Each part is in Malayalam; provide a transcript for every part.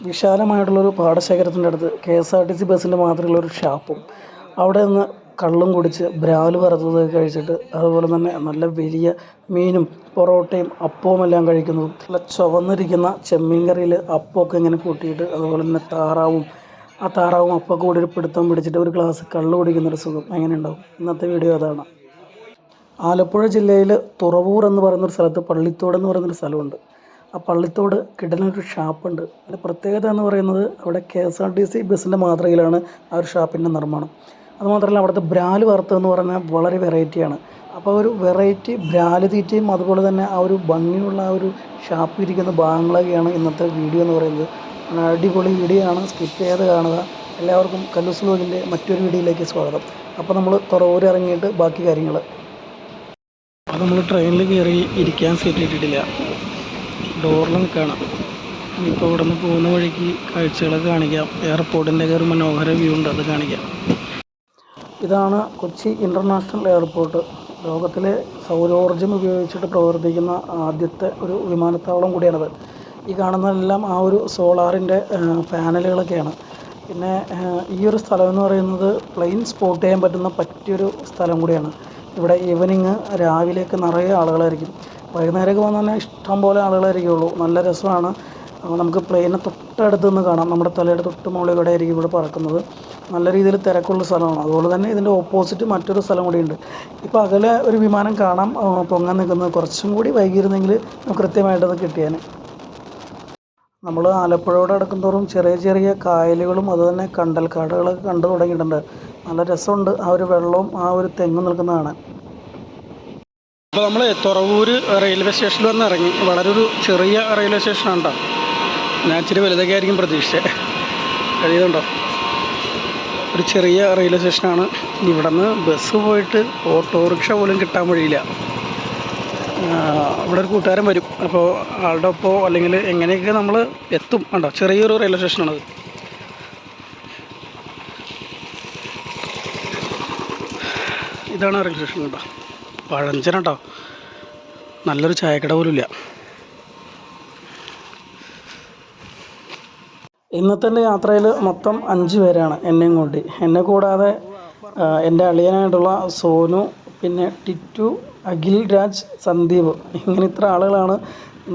വിശാലമായിട്ടുള്ളൊരു പാടശേഖരത്തിന്റെ അടുത്ത് K S R T C ബസ്സിന്റെ മാത്രമുള്ളൊരു ഷാപ്പും അവിടെ നിന്ന് കള്ളും കുടിച്ച് ബ്രാൽ വറുത്തത് കഴിച്ചിട്ട് അതുപോലെ തന്നെ നല്ല വലിയ മീനും പൊറോട്ടയും അപ്പവും എല്ലാം കഴിക്കുന്നതും. നല്ല ചുവന്നിരിക്കുന്ന ചെമ്മീൻ കറിയിൽ അപ്പമൊക്കെ ഇങ്ങനെ കൂട്ടിയിട്ട് അതുപോലെ തന്നെ താറാവും. ആ താറാവും അപ്പമൊക്കെ കൂടി ഒരു പിടുത്തം പിടിച്ചിട്ട് ഒരു ഗ്ലാസ് കള്ള് കുടിക്കുന്നൊരു സുഖം എങ്ങനെ ഉണ്ടാവും ഇന്നത്തെ വീഡിയോ അതാണ്. ആലപ്പുഴ ജില്ലയിൽ തുറവൂർ എന്ന് പറയുന്നൊരു സ്ഥലത്ത് പള്ളിത്തോട് എന്ന് പറയുന്നൊരു സ്ഥലമുണ്ട്. ആ പള്ളിത്തോട് കിടനൊരു ഷാപ്പുണ്ട്. അതിന്റെ പ്രത്യേകത എന്ന് പറയുന്നത് അവിടെ K S R T C ബസ്സിന്റെ മാതൃകയിലാണ് ആ ഒരു ഷാപ്പിന്റെ നിർമ്മാണം. അതുമാത്രമല്ല അവിടുത്തെ ബ്രാൽ വറുത്തത് എന്ന് പറഞ്ഞാൽ വളരെ വെറൈറ്റിയാണ്. അപ്പോൾ ഒരു വെറൈറ്റി ബ്രാൽ തീറ്റയും അതുപോലെ തന്നെ ആ ഒരു ഭംഗിയുള്ള ആ ഒരു ഷാപ്പ് ഇരിക്കുന്ന ഭാഗങ്ങളൊക്കെയാണ് ഇന്നത്തെ വീഡിയോ എന്ന് പറയുന്നത്. അടിപൊളി വീഡിയോ ആണ് സ്കിപ്പ് ചെയ്ത് കാണുക. എല്ലാവർക്കും കല്ലൂസ് വ്ലോഗിന്റെ മറ്റൊരു വീഡിയോയിലേക്ക് സ്വാഗതം. അപ്പോൾ നമ്മൾ തുറവൂർ ഇറങ്ങിയിട്ട് ബാക്കി കാര്യങ്ങൾ. അപ്പോൾ നമ്മൾ ട്രെയിനിൽ കയറി ഇരിക്കാൻ സീറ്റ് ഇട്ടിട്ടില്ല. ഡോറിൽ നിൽക്കുകയാണ്. ഇപ്പോൾ ഇവിടെ നിന്ന് പോകുന്ന വഴിക്ക് കാഴ്ചകളൊക്കെ കാണിക്കാം. എയർപോർട്ടിന്റെ ഒരു മനോഹര വ്യൂ ഉണ്ട് അത് കാണിക്കാം. ഇതാണ് കൊച്ചി ഇന്റർനാഷണൽ എയർപോർട്ട്. ലോകത്തിലെ സൗരോർജം ഉപയോഗിച്ചിട്ട് പ്രവർത്തിക്കുന്ന ആദ്യത്തെ ഒരു വിമാനത്താവളം കൂടിയാണത്. ഈ കാണുന്നതെല്ലാം ആ ഒരു സോളാറിന്റെ പാനലുകളൊക്കെയാണ്. പിന്നെ ഈ ഒരു സ്ഥലം എന്ന് പറയുന്നത് പ്ലെയിൻ സ്പോട്ട് ചെയ്യാൻ പറ്റുന്ന പറ്റിയൊരു സ്ഥലം കൂടിയാണ്. ഇവിടെ ഈവനിങ് രാവിലെയൊക്കെ നിറയെ ആളുകളായിരിക്കും. വൈകുന്നേരമൊക്കെ വന്നു തന്നെ ഇഷ്ടം പോലെ ആളുകളായിരിക്കുള്ളൂ. നല്ല രസമാണ്. നമുക്ക് പ്ലെയിനെ തൊട്ടടുത്ത് നിന്ന് കാണാം. നമ്മുടെ തലയുടെ തൊട്ട് മുകളിൽ ഇവിടെ ആയിരിക്കും ഇവിടെ പറക്കുന്നത്. നല്ല രീതിയിൽ തിരക്കുള്ള സ്ഥലമാണ്. അതുപോലെ തന്നെ ഇതിന്റെ ഓപ്പോസിറ്റ് മറ്റൊരു സ്ഥലം കൂടിയുണ്ട് ഇപ്പോൾ അകലെ ഒരു വിമാനം കാണാം. പൊങ്ങാൻ നിൽക്കുന്നത്. കുറച്ചും കൂടി വൈകിയിരുന്നെങ്കിൽ കൃത്യമായിട്ടത് കിട്ടിയാൽ നമ്മൾ ആലപ്പുഴയോട് അടുക്കുന്തോറും ചെറിയ ചെറിയ കായലുകളും അതുതന്നെ കണ്ടൽക്കാടുകളൊക്കെ കണ്ടു തുടങ്ങിയിട്ടുണ്ട്. നല്ല രസമുണ്ട്. ആ ഒരു വെള്ളവും ആ ഒരു തെങ്ങും നിൽക്കുന്നത് കാണാൻ അപ്പോൾ നമ്മൾ തുറവൂർ റെയിൽവേ സ്റ്റേഷനിൽ വന്ന് ഇറങ്ങി. വളരെ ഒരു ചെറിയ റെയിൽവേ സ്റ്റേഷനാണ് കേട്ടോ ഞാൻ ഇച്ചിരി വലുതൊക്കെ ആയിരിക്കും പ്രതീക്ഷിച്ചത് കഴിയുന്നുണ്ടോ? ഒരു ചെറിയ റെയിൽവേ സ്റ്റേഷനാണ് ഇവിടെ നിന്ന് ബസ് പോയിട്ട് ഓട്ടോറിക്ഷ പോലും കിട്ടാൻ വഴിയില്ല. ഇവിടെ ഒരു കൂട്ടുകാരൻ വരും. അപ്പോൾ ആളുടെ ഒപ്പോ അല്ലെങ്കിൽ എങ്ങനെയൊക്കെ നമ്മൾ എത്തും കണ്ടോ? ചെറിയൊരു റെയിൽവേ സ്റ്റേഷനാണത് ഇതാണ് റെയിൽവേ സ്റ്റേഷൻ കേട്ടോ പഴഞ്ചന നല്ലൊരു ചായക്കട പോലും ഇല്ല ഇന്നത്തെ യാത്രയിൽ മൊത്തം അഞ്ച് പേരാണ് എന്നെയും കൂട്ടി എന്നെ കൂടാതെ എന്റെ അളിയനായിട്ടുള്ള സോനു പിന്നെ ടിറ്റു അഖിൽ രാജ് സന്ദീപ്. ഇങ്ങനെ ഇത്ര ആളുകളാണ്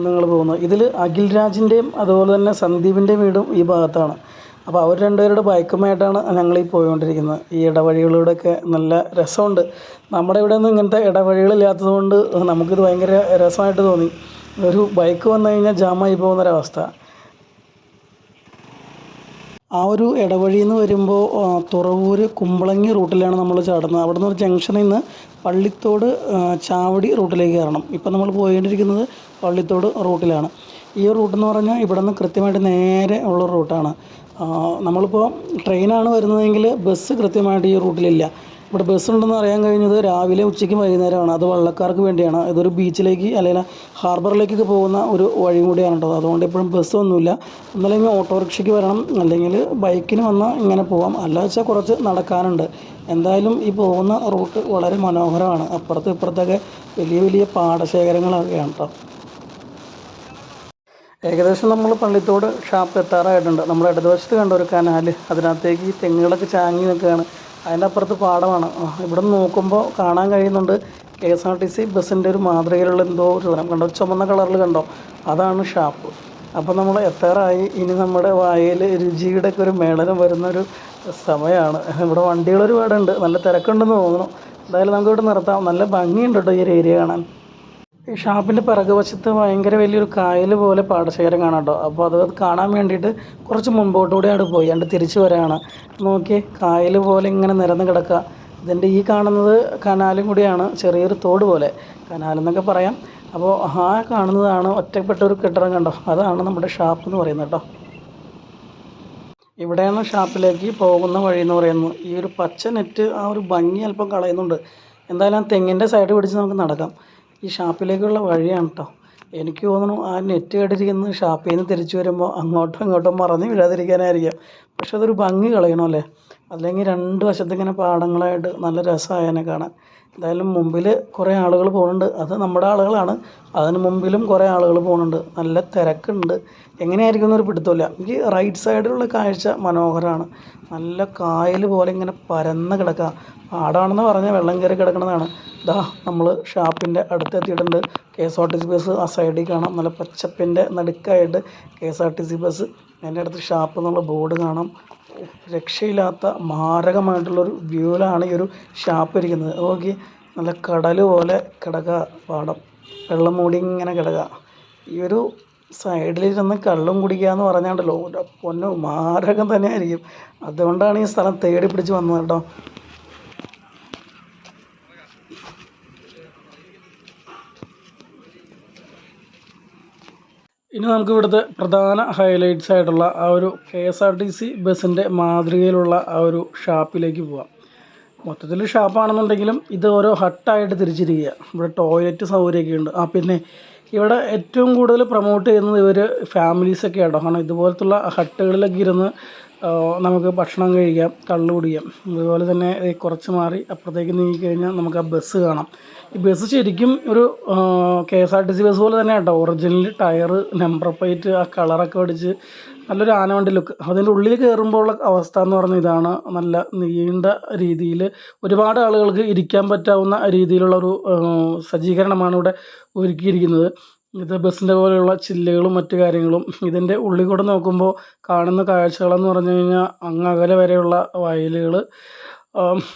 നിങ്ങൾ പോകുന്നത്. ഇതിൽ അഖിൽ രാജിന്റെയും അതുപോലെ തന്നെ സന്ദീപിന്റെയും വീടും ഈ ഭാഗത്താണ്. അപ്പോൾ അവർ രണ്ടുപേരുടെ ബൈക്കുമായിട്ടാണ് ഞങ്ങൾ ഈ പോയിക്കൊണ്ടിരിക്കുന്നത്. ഈ ഇടവഴികളിലൂടെയൊക്കെ നല്ല രസമുണ്ട്. നമ്മുടെ ഇവിടെ ഒന്നും ഇങ്ങനത്തെ ഇടവഴികളില്ലാത്തത് കൊണ്ട് നമുക്കിത് ഭയങ്കര രസമായിട്ട് തോന്നി. ഒരു ബൈക്ക് വന്നു കഴിഞ്ഞാൽ ജാമായി പോകുന്നൊരവസ്ഥ. ആ ഒരു ഇടവഴി എന്ന് വരുമ്പോൾ തുറവൂർ കുമ്പളങ്ങി റൂട്ടിലാണ് നമ്മൾ ചാടുന്നത്. അവിടെ നിന്ന് ഒരു ജംഗ്ഷനിൽ നിന്ന് പള്ളിത്തോട് ചാവടി റൂട്ടിലേക്ക് കയറണം. ഇപ്പം നമ്മൾ പോയിക്കൊണ്ടിരിക്കുന്നത് പള്ളിത്തോട് റൂട്ടിലാണ്. ഈ റൂട്ട് എന്ന് പറഞ്ഞാൽ ഇവിടെ നിന്ന് കൃത്യമായിട്ട് നേരെ ഉള്ള റൂട്ടാണ്. നമ്മളിപ്പോൾ ട്രെയിനാണ് വരുന്നതെങ്കിൽ ബസ് കൃത്യമായിട്ട് ഈ റൂട്ടിലില്ല ഇവിടെ ബസ് ഉണ്ടെന്ന് അറിയാൻ കഴിഞ്ഞത് രാവിലെ ഉച്ചയ്ക്കും വൈകുന്നേരമാണ്. അത് വള്ളക്കാർക്ക് വേണ്ടിയാണ്. ഇതൊരു ബീച്ചിലേക്ക് അല്ലെങ്കിൽ ഹാർബറിലേക്കൊക്കെ പോകുന്ന ഒരു വഴി കൂടിയാണ് കേട്ടോ. അതുകൊണ്ട് എപ്പോഴും ബസ്സൊന്നുമില്ല ഒന്നല്ലെങ്കിൽ ഓട്ടോറിക്ഷയ്ക്ക് വരണം. അല്ലെങ്കിൽ ബൈക്കിന് വന്നാൽ ഇങ്ങനെ പോവാം. അല്ല വെച്ചാൽ കുറച്ച് നടക്കാനുണ്ട്. എന്തായാലും ഈ പോകുന്ന റൂട്ട് വളരെ മനോഹരമാണ്. അപ്പുറത്തും ഇപ്പുറത്തൊക്കെ വലിയ വലിയ പാടശേഖരങ്ങളൊക്കെയാണ് കേട്ടോ. ഏകദേശം നമ്മൾ പള്ളിത്തോട് ഷാപ്പ് എത്താറായിട്ടുണ്ട്. നമ്മുടെ ഇടതുവശത്ത് കണ്ട ഒരു കനാൽ. അതിനകത്തേക്ക് ഈ തെങ്ങുകളൊക്കെ ചാങ്ങി നിൽക്കുകയാണ്. അതിന്റെ അപ്പുറത്ത് പാടമാണ്. ഇവിടെ നോക്കുമ്പോൾ കാണാൻ കഴിയുന്നുണ്ട് K S R T C ബസ്സിന്റെ ഒരു മാതൃകയിലുള്ള എന്തോ ഒരു സാധനം. കണ്ടോ? ചുമന്ന കളറിൽ കണ്ടോ? അതാണ് ഷാപ്പ്. അപ്പോൾ നമ്മൾ എത്താറായി. ഇനി നമ്മുടെ വായിൽ രുചിയുടെ ഒക്കെ ഒരു മേളനം വരുന്നൊരു സമയമാണ്. ഇവിടെ വണ്ടികൾ ഒരുപാടുണ്ട് നല്ല തിരക്കുണ്ടെന്ന് തോന്നുന്നു. എന്തായാലും നമുക്ക് ഇവിടെ നിർത്താം. നല്ല ഭംഗിയുണ്ട് കേട്ടോ ഈ ഒരു ഏരിയ കാണാൻ. ഈ ഷാപ്പിന്റെ പിറകുവശത്ത് ഭയങ്കര വലിയൊരു കായൽ പോലെ പാടശേഖരം കാണാം കേട്ടോ അപ്പോൾ അത് കാണാൻ വേണ്ടിയിട്ട് കുറച്ച് മുമ്പോട്ട് കൂടെയാണ് പോയി. അണ്ട് തിരിച്ചു വരാണ്. നോക്കി കായൽ പോലെ ഇങ്ങനെ നിരന്ന് കിടക്കുക. ഇതിന്റെ ഈ കാണുന്നത് കനാലും കൂടിയാണ് ചെറിയൊരു തോട് പോലെ. കനാലെന്നൊക്കെ പറയാം. അപ്പോൾ ആ കാണുന്നതാണ് ഒറ്റപ്പെട്ട ഒരു കെട്ടിടം കണ്ടോ? അതാണ് നമ്മുടെ ഷാപ്പ് എന്ന് പറയുന്നത് കേട്ടോ. ഇവിടെയാണ് ഷാപ്പിലേക്ക് പോകുന്ന വഴി എന്ന് പറയുന്നത്. ഈ ഒരു പച്ച നെറ്റ് ആ ഒരു ഭംഗി അല്പം കളയുന്നുണ്ട്. എന്തായാലും തെങ്ങിന്റെ സൈഡ് പിടിച്ച് നമുക്ക് നടക്കാം. ഈ ഷാപ്പിലേക്കുള്ള വഴിയാണ് കേട്ടോ എനിക്ക് തോന്നുന്നു ആ നെറ്റ് കേട്ടിരിക്കുന്നത് ഷാപ്പിൽ നിന്ന് തിരിച്ചു വരുമ്പോൾ അങ്ങോട്ടും ഇങ്ങോട്ടും മറന്ന് വീഴാതിരിക്കാനായിരിക്കാം പക്ഷെ അതൊരു ഭംഗി കളയണമല്ലേ അല്ലെങ്കിൽ രണ്ട് വശത്ത് ഇങ്ങനെ പാടങ്ങളായിട്ട് നല്ല രസമായേനെ കാണാൻ. എന്തായാലും മുമ്പിൽ കുറേ ആളുകൾ പോകുന്നുണ്ട്. അത് നമ്മുടെ ആളുകളാണ്. അതിന് മുമ്പിലും കുറേ ആളുകൾ പോകുന്നുണ്ട്. നല്ല തിരക്കുണ്ട്. എങ്ങനെയായിരിക്കും എന്നൊരു പിടുത്തമില്ല. എനിക്ക് റൈറ്റ് സൈഡിലുള്ള കാഴ്ച മനോഹരമാണ്. നല്ല കായൽ പോലെ ഇങ്ങനെ പരന്ന് കിടക്കുക. പാടാണെന്ന് പറഞ്ഞാൽ വെള്ളം കയറി കിടക്കുന്നതാണ്. ദാ നമ്മൾ ഷാപ്പിന്റെ അടുത്തെത്തിയിട്ടുണ്ട്. K S R T C bus ആ സൈഡിൽ കാണാം. നല്ല പച്ചപ്പിന്റെ നടുക്കായിട്ട് K S R T C bus അതിന്റെ അടുത്ത് ഷാപ്പ് എന്നുള്ള ബോർഡ് കാണാം. രക്ഷയില്ലാത്ത മാരകമായിട്ടുള്ളൊരു വ്യൂവിലാണ് ഈ ഒരു ഷാപ്പ് ഇരിക്കുന്നത്. നോക്കി നല്ല കടൽ പോലെ കിടക്കുക പാടം. വെള്ളം മൂടി ഇങ്ങനെ കിടക്കുക ഈ ഒരു സൈഡിലിരുന്ന് കള്ളും കുടിക്കുക എന്ന് പറഞ്ഞാണ്ടല്ലോ പൊന്നു മാരകം തന്നെയായിരിക്കും. അതുകൊണ്ടാണ് ഈ സ്ഥലം തേടി പിടിച്ച് വന്നത് കേട്ടോ. ഇനി നമുക്ക് ഇവിടുത്തെ പ്രധാന ഹൈലൈറ്റ്സ് ആയിട്ടുള്ള ആ ഒരു K S R T C ബസ്സിന്റെ മാതൃകയിലുള്ള ആ ഒരു ഷാപ്പിലേക്ക് പോവാം. മൊത്തത്തിൽ ഷാപ്പാണെന്നുണ്ടെങ്കിലും ഇത് ഓരോ ഹട്ടായിട്ട് തിരിച്ചിരിക്കുക. ഇവിടെ ടോയ്ലറ്റ് സൗകര്യമൊക്കെ ഉണ്ട്. ആ പിന്നെ ഇവിടെ ഏറ്റവും കൂടുതൽ പ്രൊമോട്ട് ചെയ്യുന്നത് ഇവർ ഫാമിലീസൊക്കെ ആട്ടോ കാരണം ഇതുപോലത്തുള്ള ഹട്ടുകളിലൊക്കെ ഇരുന്ന് നമുക്ക് ഭക്ഷണം കഴിക്കാം കള്ള് കുടിക്കാം. അതുപോലെ തന്നെ കുറച്ച് മാറി അപ്പുറത്തേക്ക് നീങ്ങി കഴിഞ്ഞാൽ നമുക്ക് ആ ബസ് കാണാം. ഈ ബസ് ശരിക്കും ഒരു K S R T C bus പോലെ തന്നെ കേട്ടോ. ഒറിജിനൽ ടയർ നമ്പർ പ്ലേറ്റ് ആ കളറൊക്കെ അടിച്ച് നല്ലൊരു ആനവണ്ടി ലുക്ക്. അതിന്റെ ഉള്ളിൽ കയറുമ്പോഴുള്ള അവസ്ഥ എന്ന് പറഞ്ഞാൽ ഇതാണ്. നല്ല നീണ്ട രീതിയിൽ ഒരുപാട് ആളുകൾക്ക് ഇരിക്കാൻ പറ്റാവുന്ന രീതിയിലുള്ള ഒരു സജ്ജീകരണമാണ് ഇവിടെ ഒരുക്കിയിരിക്കുന്നത്. ഇത് ബസ്സിന്റെ പോലെയുള്ള ചില്ലുകളും മറ്റു കാര്യങ്ങളും ഇതിന്റെ ഉള്ളിൽ കൂടെ നോക്കുമ്പോൾ കാണുന്ന കാഴ്ചകളെന്ന് പറഞ്ഞു കഴിഞ്ഞാൽ അങ്ങ് അകലെ വരെയുള്ള വയലുകൾ.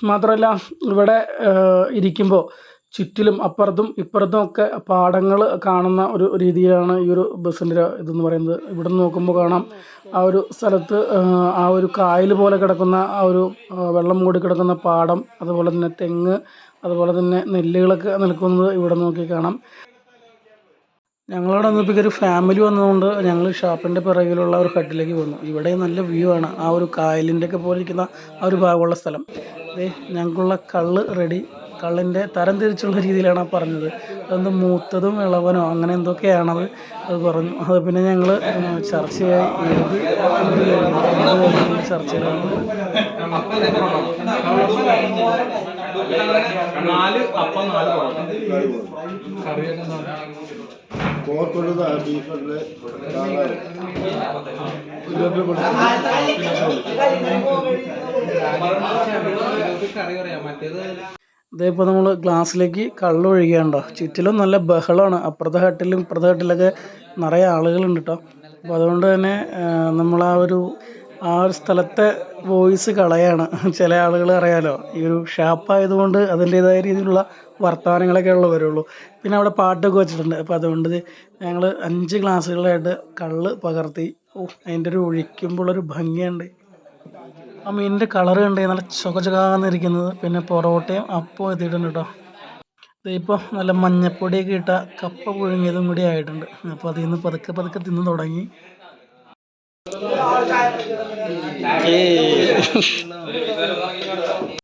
മാത്രമല്ല ഇവിടെ ഇരിക്കുമ്പോൾ ചുറ്റിലും അപ്പുറത്തും ഇപ്പുറത്തും ഒക്കെ പാടങ്ങൾ കാണുന്ന ഒരു രീതിയിലാണ് ഈ ഒരു ബസ്സിന്റെ ഇതെന്ന് പറയുന്നത്. ഇവിടെ നിന്ന് നോക്കുമ്പോൾ കാണാം ആ ഒരു സ്ഥലത്ത് ആ, ഒരു കായൽ പോലെ കിടക്കുന്ന ആ ഒരു വെള്ളം മൂടി കിടക്കുന്ന പാടം അതുപോലെ തന്നെ തെങ്ങ് അതുപോലെ തന്നെ നെല്ലുകളൊക്കെ നിൽക്കുന്നത് ഇവിടെ നോക്കി കാണാം. ഞങ്ങളവിടെ വന്നപ്പോൾ ഒരു ഫാമിലി വന്നതുകൊണ്ട് ഞങ്ങൾ ഷാപ്പിന്റെ പിറകിലുള്ള ഒരു ഹട്ടിലേക്ക് വന്നു ഇവിടെ നല്ല വ്യൂ ആണ്. ആ ഒരു കായലിന്റെ ഒക്കെ പോലെ ഇരിക്കുന്ന ആ ഒരു ഭാഗമുള്ള സ്ഥലം. ദേ ഞങ്ങൾക്കുള്ള കള്ള് റെഡി കള്ളിന്റെ തരം തിരിച്ചുള്ള രീതിയിലാണ് ആ പറഞ്ഞത്. അതൊന്ന് മൂത്തതും ഇളവനോ അങ്ങനെ എന്തൊക്കെയാണത്? അത് പറഞ്ഞു. അത് പിന്നെ ഞങ്ങൾ ചർച്ചയായി. എഴുതി ചർച്ചയിലാണ്? നാല് അപ്പം നാല് കോർക്കുള്ളത് ആ ബീഫുണ്ട് നമ്മൾ ഗ്ലാസ്സിലേക്ക് കള്ള് ഒഴിക്കുകയുണ്ടോ ചുറ്റിലും നല്ല ബഹളമാണ്. അപ്പുറത്തെ ഹട്ടിലും ഇപ്പുറത്തെ ഹട്ടിലൊക്കെ നിറയെ ആളുകളുണ്ട് കേട്ടോ അപ്പോൾ അതുകൊണ്ട് തന്നെ നമ്മൾ ആ ഒരു ആ ഒരു സ്ഥലത്തെ വോയിസ് കളയാണ് ചില ആളുകൾ അറിയാലോ. ഈ ഒരു ഷാപ്പായതുകൊണ്ട് അതിന്റേതായ രീതിയിലുള്ള വർത്തമാനങ്ങളൊക്കെ ഉള്ള വരുള്ളൂ പിന്നെ അവിടെ പാട്ടൊക്കെ വെച്ചിട്ടുണ്ട്. അപ്പോൾ അതുകൊണ്ട് ഞങ്ങൾ അഞ്ച് ഗ്ലാസ്സുകളായിട്ട് കള്ള് പകർത്തി. ഓ അതിന്റെ ഒരു ഒഴിക്കുമ്പോഴൊരു ഭംഗിയുണ്ട്. ആ മീനിന്റെ കളർ കണ്ടേ നല്ല ചുക ചുകാന്നിരിക്കുന്നത് പിന്നെ പൊറോട്ടയും അപ്പം എത്തിയിട്ടുണ്ട് കേട്ടോ. ഇപ്പോൾ നല്ല മഞ്ഞപ്പൊടിയൊക്കെ ഇട്ട കപ്പ പുഴുങ്ങിയതും കൂടി ആയിട്ടുണ്ട്. അപ്പോൾ അതിൽ നിന്ന് പതുക്കെ പതുക്കെ തിന്ന് തുടങ്ങി.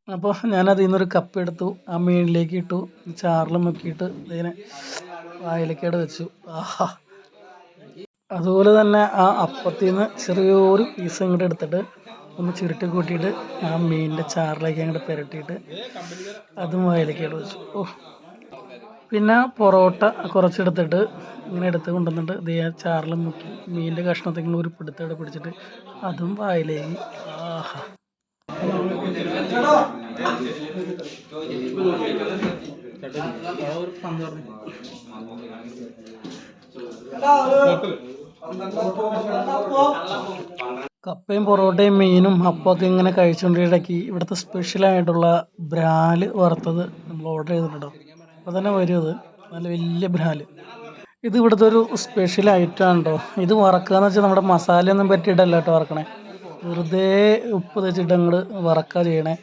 അപ്പോൾ ഇന്നൊരു കപ്പ് എടുത്തു. ആ മീനിലേക്ക് ഇട്ടു. ചാറിൽ മുക്കിയിട്ട് ഇതിനെ വായിലേക്കട് വെച്ചു. ആഹാ. അതുപോലെ തന്നെ ആ അപ്പത്തിൽ നിന്ന് ചെറിയൊരു പീസ് ഇങ്ങോട്ട് എടുത്തിട്ട് ഒന്ന് ചുരുട്ടി കൂട്ടിയിട്ട് ആ മീനിന്റെ ചാറിലേക്ക് അങ്ങോട്ട് പുരട്ടിയിട്ട് അതും വായിലേക്ക് വെച്ചു. ഓ. പിന്നെ പൊറോട്ട കുറച്ചെടുത്തിട്ട് ഇങ്ങനെ എടുത്ത് കൊണ്ടുവന്നിട്ട് ദേ ആ ചാറിൽ മുക്കി മീനിന്റെ കഷ്ണത്തിൽ ഇങ്ങനെ ഒരു പിടുത്തോടെ പിടിച്ചിട്ട് അതും വായിലേക്ക്. ആഹാ. കപ്പയും പൊറോട്ടയും മീനും അപ്പമൊക്കെ ഇങ്ങനെ കഴിച്ചുകൊണ്ടിടയ്ക്ക് ഇവിടുത്തെ സ്പെഷ്യലായിട്ടുള്ള ബ്രാൽ വറുത്തത് നമ്മൾ ഓർഡർ ചെയ്തിട്ടുണ്ടോ? അപ്പോൾ തന്നെ വരുന്നത് നല്ല വലിയ ബ്രാൽ. ഇത് ഇവിടുത്തെ ഒരു സ്പെഷ്യൽ ഐറ്റം കേട്ടോ ഇത് വറക്കുക എന്ന് വെച്ചാൽ നമ്മുടെ മസാലയൊന്നും പറ്റിയിട്ടല്ല കേട്ടോ വറക്കണേ. വെറുതെ ഉപ്പ് തേച്ചിട്ട് അങ്ങോട്ട് വറക്കുക ചെയ്യണേ.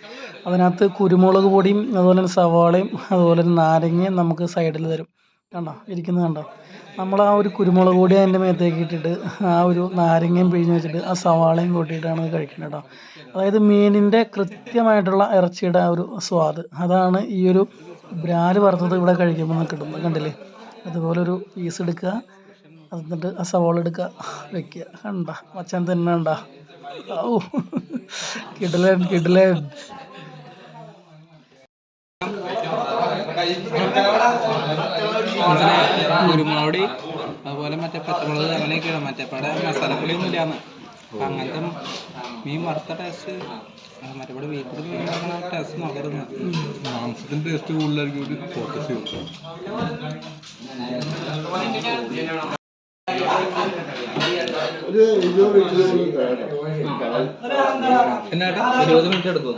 അതിനകത്ത് കുരുമുളക് പൊടിയും അതുപോലെ തന്നെ സവാളയും അതുപോലെ തന്നെ നാരങ്ങയും നമുക്ക് സൈഡിൽ തരും. കണ്ടോ? ഇരിക്കുന്നത് കണ്ടോ? നമ്മൾ ആ ഒരു കുരുമുളക് പൊടി അതിന്റെ മേത്തേക്ക് ഇട്ടിട്ട് ആ ഒരു നാരങ്ങയും പിഴിഞ്ഞ് വെച്ചിട്ട് ആ സവാളയും കൂട്ടിയിട്ടാണ് കഴിക്കുന്നത് കേട്ടോ. അതായത് മീനിന്റെ കൃത്യമായിട്ടുള്ള ഇറച്ചിയുടെ ആ ഒരു സ്വാദ്. അതാണ് ഈ ഒരു ബ്രാൽ വറുത്തത് ഇവിടെ കഴിക്കുമ്പോൾ കിട്ടുന്നത്. കണ്ടില്ലേ? അതുപോലെ ഒരു പീസ് എടുക്കുക എന്നിട്ട് ആ സവാള എടുക്കുക വെക്കുക. കണ്ട? മച്ചാൻ തന്നെ കണ്ട ഔ കിടലൻ കിടലൻ. കുരുമുളക് അതുപോലെ മറ്റേ പച്ചമുളക് അങ്ങനെയൊക്കെയാണ്. മറ്റേ പടെ മസാലപ്പൊടി ഒന്നും ഇല്ലാന്ന് അങ്ങനത്തെ മീൻ വറുത്ത ടേസ്റ്റ് മറ്റേ ഇവിടെ വീട്ടിൽ മീൻ ഉണ്ടാക്കുന്ന ടേസ്റ്റ് നോക്കരുത് മാംസത്തിന്റെ ടേസ്റ്റ് കൂടുതലായിരിക്കും ഒരു ഫോക്കസ് ചെയ്യും ഒരു ഇരുപത് മിനിറ്റ് കടൽ എന്നാട്ടാ ഇരുപത് മിനിറ്റ് എടുക്കും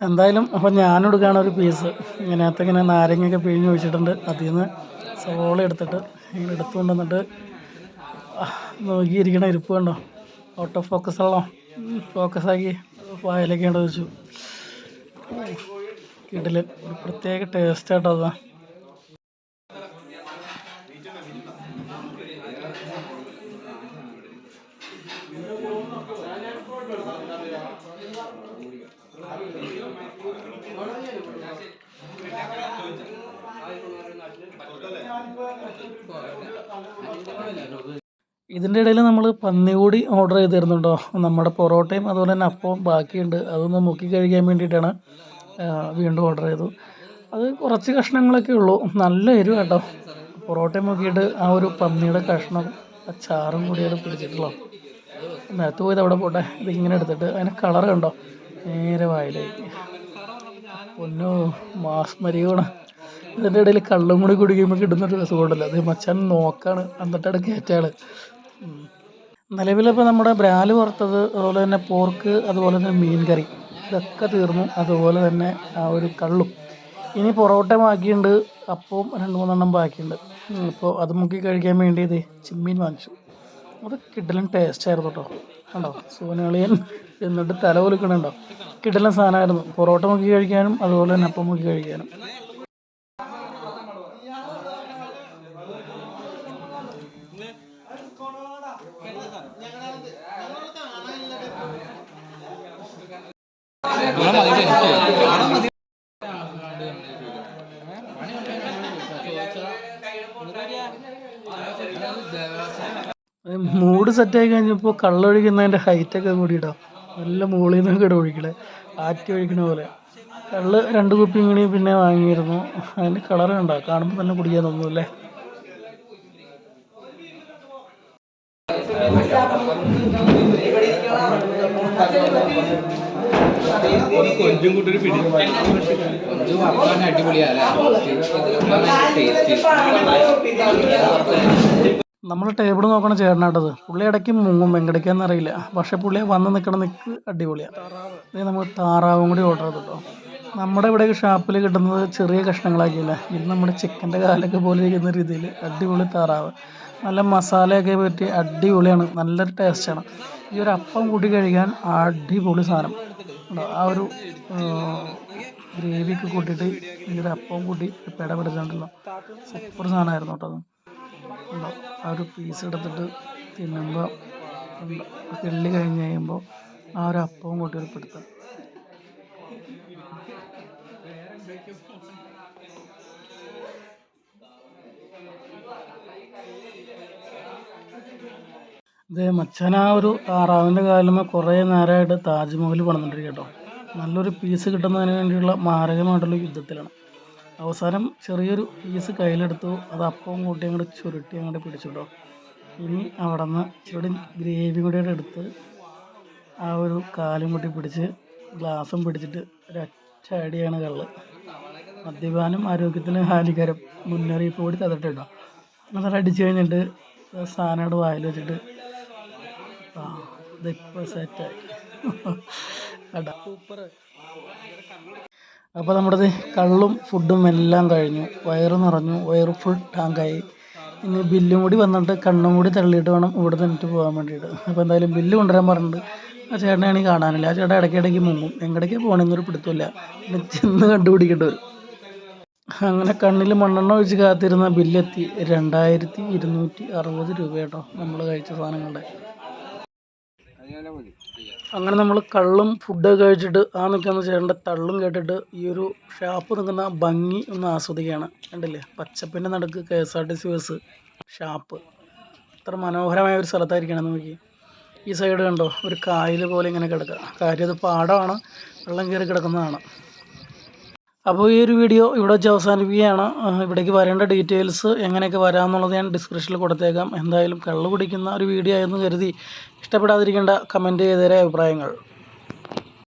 എന്തായാലും അപ്പം ഞാൻ എടുക്കുകയാണ് ഒരു പീസ് ഇങ്ങനത്തെ ഇങ്ങനെ നാരങ്ങയൊക്കെ പിഴിഞ്ഞ് ഒഴിച്ചിട്ടുണ്ട്. അതിൽ നിന്ന് സവോള എടുത്തിട്ട് ഇങ്ങനെ എടുത്തുകൊണ്ട് വന്നിട്ട് നോക്കിയിരിക്കണ ഇരിപ്പ് കണ്ടോ? ഔട്ട് ഓഫ് ഫോക്കസ് ആണോ ഫോക്കസാക്കി വായിലേക്ക് ഉണ്ടോ വെച്ചു. കിടൽ ഒരു പ്രത്യേക ടേസ്റ്റ് ആട്ടോ അതാ. ഇതിന്റെ ഇടയിൽ നമ്മൾ പന്നി കൂടി ഓർഡർ ചെയ്തിരുന്നുണ്ടോ നമ്മുടെ പൊറോട്ടയും അതുപോലെ തന്നെ അപ്പവും ബാക്കിയുണ്ട്. അതൊന്ന് മുക്കി കഴിക്കാൻ വേണ്ടിയിട്ടാണ്. വീണ്ടും ഓർഡർ ചെയ്തു. അത് കുറച്ച് കഷ്ണങ്ങളൊക്കെ ഉള്ളൂ. നല്ല എരിവ് കേട്ടോ. പൊറോട്ടയും നോക്കിയിട്ട് ആ ഒരു പന്നിയുടെ കഷ്ണം ആ ചാറും കൂടി അത് പിടിച്ചിട്ടുള്ളൂ. നേരത്തെ പോയത് അവിടെ പോട്ടെ? ഇതിങ്ങനെ എടുത്തിട്ട് അതിന് കളർ കണ്ടോ? നേരെ വായിലേക്ക്. പൊന്നോ മാസ്മരിയാണ് ഇതിന്റെ ഇടയിൽ കള്ളും കൂടി കുടിക്കുമ്പോൾ കിട്ടുന്നൊരു രസമുണ്ടല്ലോ അത് മച്ചാൻ നോക്കാണ്. എന്നിട്ടാണ് കയറ്റാൾ നിലവിലിപ്പോൾ നമ്മുടെ ബ്രാൽ വറുത്തത് അതുപോലെ തന്നെ പോർക്ക് അതുപോലെ തന്നെ മീൻ കറി ഇതൊക്കെ തീർന്നു. അതുപോലെ തന്നെ ആ ഒരു കള്ളും. ഇനി പൊറോട്ട ബാക്കിയുണ്ട്. അപ്പവും രണ്ട് മൂന്നെണ്ണം ബാക്കിയുണ്ട്. അപ്പോൾ അത് മുക്കി കഴിക്കാൻ വേണ്ടി ഇത് ചിമ്മീൻ വാങ്ങിച്ചു. അത് കിടലൻ ടേസ്റ്റ് ആയിരുന്നു കേട്ടോ കണ്ടോ? സോനളിയൻ എന്നിട്ട് തല കുലുക്കണുണ്ടോ? കിടലൻ സാധനമായിരുന്നു. പൊറോട്ട മുക്കി കഴിക്കാനും അതുപോലെ തന്നെ അപ്പം മുക്കി കഴിക്കാനും. മൂഡ് സെറ്റായി കഴിഞ്ഞപ്പോൾ ഹൈറ്റ് ഒക്കെ കൂടിയിടാം നല്ല മുകളിൽ നിന്നൊക്കെ കേട്ട് ഒഴിക്കണേ. ആറ്റി ഒഴിക്കണ പോലെ. കള്ള് രണ്ട് കുപ്പി കൂടി പിന്നെ വാങ്ങിയിരുന്നു. അതിന്റെ കളർ കണ്ടോ? കാണുമ്പോൾ തന്നെ കുടിക്കാൻ തോന്നുന്നു അല്ലേ? കൊഞ്ചും കൂട്ടി ഒരു പിടി. അടിപൊളിയല്ലേ ടേസ്റ്റ് നമ്മൾ ടേബിൾ നോക്കണം ചേട്ടനാട്ടത്. പുള്ളി ഇടയ്ക്ക് മുങ്ങും വെങ്കടയ്ക്കാന്ന് അറിയില്ല. പക്ഷെ പുള്ളിയെ വന്ന് നിൽക്കണ നിൽക്ക് അടിപൊളിയാണ് ഇത് നമ്മൾ താറാവും കൂടി ഓർഡർ ചെയ്തിട്ടോ. നമ്മുടെ ഇവിടെ ഷാപ്പിൽ കിട്ടുന്നത് ചെറിയ കഷ്ണങ്ങളാക്കിയില്ല? ഇത് നമ്മുടെ ചിക്കന്റെ കാലൊക്കെ പോലെ ഇരിക്കുന്ന രീതിയിൽ അടിപൊളി താറാവ്. നല്ല മസാലയൊക്കെ പറ്റി അടിപൊളിയാണ്. നല്ലൊരു ടേസ്റ്റാണ്. ഈ ഒരു അപ്പം കൂട്ടി കഴിക്കാൻ അടിപൊളി സാധനം? ആ ഒരു ഗ്രേവിയൊക്കെ കൂട്ടിയിട്ട് ഈ ഒരു അപ്പം കൂട്ടി പേട പിടിച്ചിട്ടുണ്ടല്ലോ സൂപ്പർ സാധനമായിരുന്നു കേട്ടോ അത്. ആ ഒരു പീസ് എടുത്തിട്ട് തിന്നുമ്പോൾ കിള്ളി കഴിഞ്ഞ് കഴിയുമ്പോൾ ആ ഒരു അപ്പവും കൂട്ടി ഒരു പിടുത്തം. ഇത് മച്ചാൻ ആ ഒരു താറാവിന്റെ കാലുമേ കുറേ നേരമായിട്ട് താജ്മഹൽ പണിതുകൊണ്ടിരിക്കുക കേട്ടോ നല്ലൊരു പീസ് കിട്ടുന്നതിന് വേണ്ടിയുള്ള മാരകമായിട്ടുള്ള യുദ്ധത്തിലാണ്. അവസാനം ചെറിയൊരു പീസ് കയ്യിലെടുത്തു അത് അപ്പവും കൂട്ടി അങ്ങോട്ട് ചുരുട്ടി അങ്ങോട്ട് പിടിച്ചു കേട്ടോ ഇനി അവിടെ നിന്ന് ഇച്ചിരി ഗ്രേവി കൂടെ എടുത്ത് ആ ഒരു കാലും കൂട്ടി പിടിച്ച് ഗ്ലാസും പിടിച്ചിട്ട് ഒരൊറ്റ അടിയാണ് കള്ള്. മദ്യപാനം ആരോഗ്യത്തിന് ഹാനികരം. മുന്നറിയിപ്പ് കൂടി തന്നിട്ട് കേട്ടോ എന്നിട്ട് അടിച്ചു കഴിഞ്ഞിട്ട് സാധനം അവിടെ വായിൽ വെച്ചിട്ട് ആ സെറ്റായി സൂപ്പർ അപ്പോൾ നമ്മുടെ കള്ളും ഫുഡും എല്ലാം കഴിഞ്ഞു. വയറ് നിറഞ്ഞു. വയറ് ഫുൾ ടാങ്കായി ഇനി ബില്ലും കൂടി വന്നിട്ട് കണ്ണും കൂടി തള്ളിയിട്ട് വേണം ഇവിടെ നിന്നിട്ട് പോകാൻ വേണ്ടിയിട്ട്. അപ്പോൾ എന്തായാലും ബില്ല് കൊണ്ടുവരാൻ പറഞ്ഞിട്ടുണ്ട്. ആ ചേട്ടനാണെങ്കിൽ കാണാനില്ല. ആ ചേട്ടൻ ഇടയ്ക്കിടയ്ക്ക് മുങ്ങും. എങ്ങടേക്ക് പോകണമെന്നൊരു പിടുത്തമില്ല പിന്നെ ചെന്ന് കണ്ടുപിടിക്കേണ്ടി വരും. അങ്ങനെ കണ്ണിൽ മണ്ണെണ്ണ ഒഴിച്ച് കാത്തിരുന്ന ബില്ലെത്തി. രണ്ടായിരത്തി ഇരുന്നൂറ്റി അറുപത് രൂപ കേട്ടോ നമ്മൾ കഴിച്ച സാധനങ്ങളുടെ. അങ്ങനെ നമ്മൾ കള്ളും ഫുഡൊക്കെ കഴിച്ചിട്ട് ആ നിൽക്കുന്ന ചേട്ടന്റെ തള്ളും കേട്ടിട്ട് ഈ ഒരു ഷാപ്പ് നിൽക്കുന്ന ഭംഗി ഒന്ന് ആസ്വദിക്കുകയാണ്. കണ്ടില്ലേ? പച്ചപ്പിന്റെ നടുക്ക് K S R T C bus shop അത്ര മനോഹരമായ ഒരു സ്ഥലത്തായിരിക്കണം നോക്കി. ഈ സൈഡ് കണ്ടോ? ഒരു കായൽ പോലെ ഇങ്ങനെ കിടക്കുക. കാര്യം അത് പാടമാണ്. വെള്ളം കയറി കിടക്കുന്നതാണ്. അപ്പോൾ ഈ ഒരു വീഡിയോ ഇവിടെ വെച്ച് അവസാനിപ്പിക്കുകയാണ്. ഇവിടേക്ക് വരേണ്ട ഡീറ്റെയിൽസ് എങ്ങനെയൊക്കെ വരാമെന്നുള്ളത് ഞാൻ ഡിസ്ക്രിപ്ഷനിൽ കൊടുത്തേക്കാം. എന്തായാലും കള്ളു കുടിക്കുന്ന ഒരു വീഡിയോ ആയെന്ന് കരുതി. ഇഷ്ടപ്പെടാതിരിക്കേണ്ട കമന്റ് ചെയ്തേരെ അഭിപ്രായങ്ങൾ.